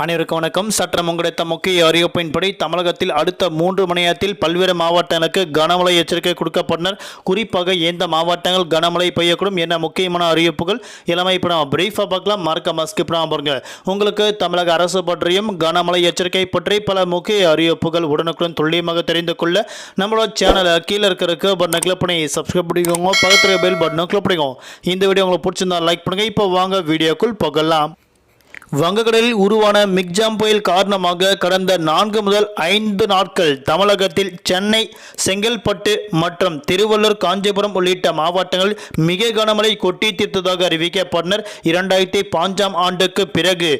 அனைவருக்கும் வணக்கம். சற்றம் கிடைத்த முக்கிய அறிவிப்பின்படி தமிழகத்தில் அடுத்த மூன்று மணி நேரத்தில் பல்வேறு மாவட்டங்களுக்கு கனமழை எச்சரிக்கை கொடுக்கப்பட்டனர். குறிப்பாக எந்த மாவட்டங்கள் கனமழை பெய்யக்கூடும் என்ன முக்கியமான அறிவிப்புகள் எல்லாமே இப்போ நம்ம பிரீஃபாக பார்க்கலாம். மறக்க ஸ்கிப் பண்ணாம பாருங்க. உங்களுக்கு தமிழக அரசு பற்றியும் கனமழை எச்சரிக்கை பற்றி பல முக்கிய அறிவிப்புகள் உடனுக்குடன் துல்லியமாக தெரிந்து கொள்ள நம்மளோட சேனலை கீழே இருக்கிற பட்டனை கிளிக் பண்ணி சப்ஸ்கிரைப் பண்ணிக்கோங்க. பக்கத்தில் பெல் பட்டனை கிளிக் பண்ணிக்கோங்க. இந்த வீடியோ உங்களுக்கு பிடிச்சிருந்தா லைக் பண்ணுங்க. இப்போ வாங்க வீடியோக்குள் போகலாம். வங்கக்கடலில் உருவான மிக்ஜாம் புயல் காரணமாக கடந்த நான்கு முதல் ஐந்து நாட்கள் தமிழகத்தில் சென்னை செங்கல்பட்டு மற்றும் திருவள்ளூர் காஞ்சிபுரம் உள்ளிட்ட மாவட்டங்களில் மிக கனமழை கொட்டி தீர்த்ததாக அறிவிக்கப்பட்டனர். இரண்டாயிரத்தி பாஞ்சாம் ஆண்டுக்கு பிறகு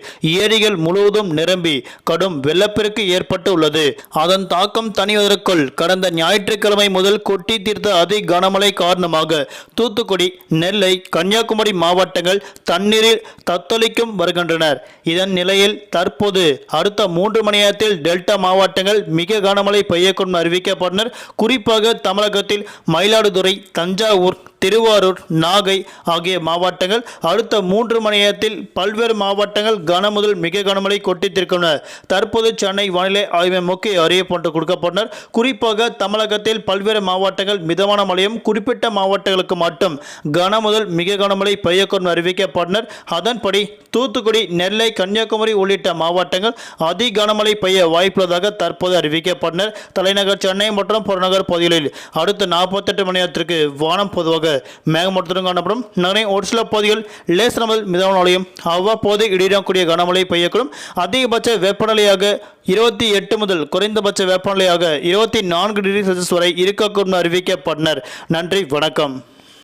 ஏரிகள் முழுவதும் நிரம்பி கடும் வெள்ளப்பெருக்கு ஏற்பட்டு உள்ளது அதன் தாக்கம் தனிவதற்குள் கடந்த ஞாயிற்றுக்கிழமை முதல் கொட்டி தீர்த்த அதி கனமழை காரணமாக தூத்துக்குடி நெல்லை கன்னியாகுமரி மாவட்டங்கள் தண்ணீரில் தத்தளிக்கும் வருகின்றனர். இதன் நிலையில் தற்போது அடுத்த மூன்று மணி நேரத்தில் டெல்டா மாவட்டங்கள் மிக கனமழை பெய்யக்கூடும் அறிவிக்கப்பட்டனர். குறிப்பாக தமிழகத்தில் மயிலாடுதுறை தஞ்சாவூர் திருவாரூர் நாகை ஆகிய மாவட்டங்கள் அடுத்த மூன்று மணி நேரத்தில் பல்வேறு மாவட்டங்கள் கன முதல் மிக கனமழை கொட்டித்திருக்கின்றன. தற்போது சென்னை வானிலை ஆய்வு முக்கிய அறிவிப்பு ஒன்று கொடுக்கப்பட்டனர். குறிப்பாக தமிழகத்தில் பல்வேறு மாவட்டங்கள் மிதமான மழையும் குறிப்பிட்ட மாவட்டங்களுக்கு மட்டும் கன முதல் மிக கனமழை பெய்யக்கூடும் அறிவிக்கப்பட்டனர். அதன்படி தூத்துக்குடி நெல்லை கன்னியாகுமரி உள்ளிட்ட மாவட்டங்கள் அதி கனமழை பெய்ய வாய்ப்புள்ளதாக தற்போது அறிவிக்கப்பட்டனர். தலைநகர் சென்னை மற்றும் புறநகர் பகுதிகளில் அடுத்த நாற்பத்தெட்டு மணி நேரத்திற்கு வானம் பொதுவாக மேகமூட்டத்துடன் காணப்படும். நகரின் ஒரு சில பகுதிகள் லேசர் முதல் மிதமான மழையும் அவ்வப்போது இடையிடக்கூடிய கனமழை பெய்யக்கூடும். அதிகபட்ச வெப்பநிலையாக இருபத்தி எட்டு முதல் குறைந்தபட்ச வெப்பநிலையாக இருபத்தி நான்கு டிகிரி செல்சியஸ் வரை இருக்கக்கூடும் அறிவிக்கப்பட்டனர். நன்றி வணக்கம்.